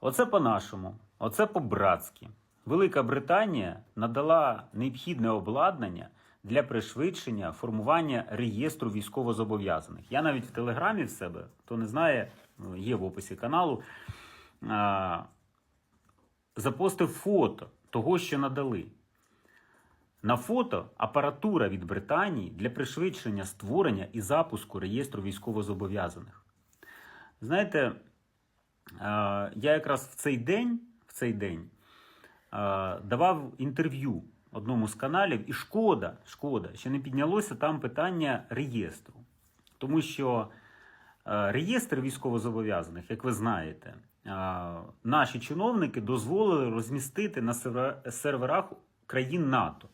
Оце по-нашому, оце по-братськи. Велика Британія надала необхідне обладнання для пришвидшення формування реєстру військовозобов'язаних. Я навіть в телеграмі в себе, хто не знає, є в описі каналу, запостив фото того, що надали. На фото апаратура від Британії для пришвидшення створення і запуску реєстру військовозобов'язаних. Знаєте, я якраз в цей день, в цей день е, давав інтерв'ю одному з каналів, і шкода, шкода, що не піднялося там питання реєстру. Тому що е, реєстр військовозобов'язаних, як ви знаєте, е, наші чиновники дозволили розмістити на серверах країн НАТО.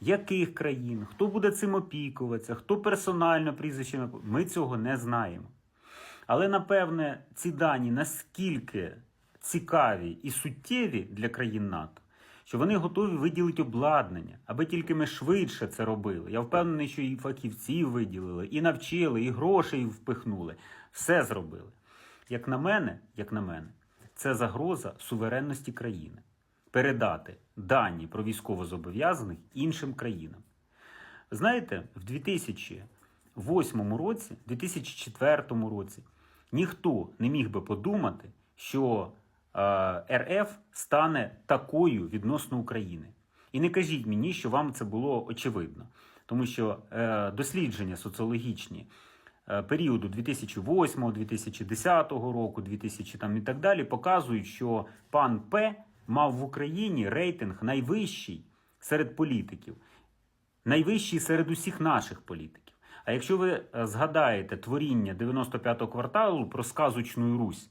Яких країн, хто буде цим опікуватися, хто персонально прізвищами, ми цього не знаємо. Але напевне ці дані наскільки цікаві і суттєві для країн НАТО, що вони готові виділити обладнання, аби тільки ми швидше це робили. Я впевнений, що і фахівців виділили, і навчили, і грошей впихнули. Все зробили. Як на мене, як на мене, це загроза суверенності країни. Передати дані про військовозобов'язаних іншим країнам. Знаєте, в 2008 році, 2004 році ніхто не міг би подумати, що е, РФ стане такою відносно України. І не кажіть мені, що вам це було очевидно, тому що е, дослідження соціологічні е, періоду 2008, 2010 року, 2000 там і так далі показують, що пан П мав в Україні рейтинг найвищий серед політиків найвищий серед усіх наших політиків. А якщо ви е, згадаєте творіння 95-го кварталу про сказочну Русь,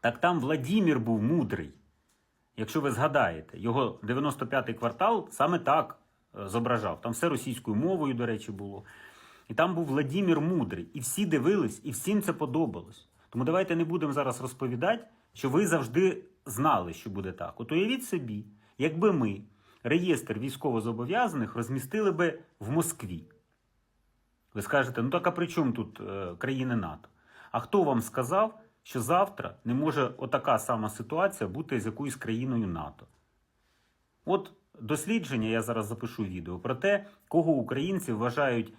так там Владімір був мудрий. Якщо ви згадаєте, його 95-й квартал саме так е, зображав. Там все російською мовою, до речі, було. І там був Владімір Мудрий. І всі дивились, і всім це подобалось. Тому давайте не будемо зараз розповідати, що ви завжди знали, що буде так. От уявіть собі, якби ми реєстр військовозобов'язаних розмістили би в Москві. Ви скажете, ну так а при чому тут е, країни НАТО? А хто вам сказав, що завтра не може отака сама ситуація бути з якоюсь країною НАТО? От дослідження, я зараз запишу відео про те, кого українці вважають е,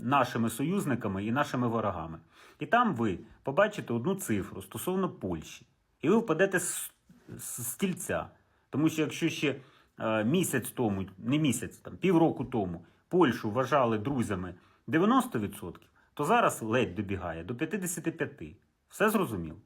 нашими союзниками і нашими ворогами. І там ви побачите одну цифру стосовно Польщі. І ви впадете з, стільця. Тому що якщо ще е, місяць тому, не місяць, там півроку тому Польщу вважали друзями 90%, то зараз ледь добігає до 55%. Все зрозуміло?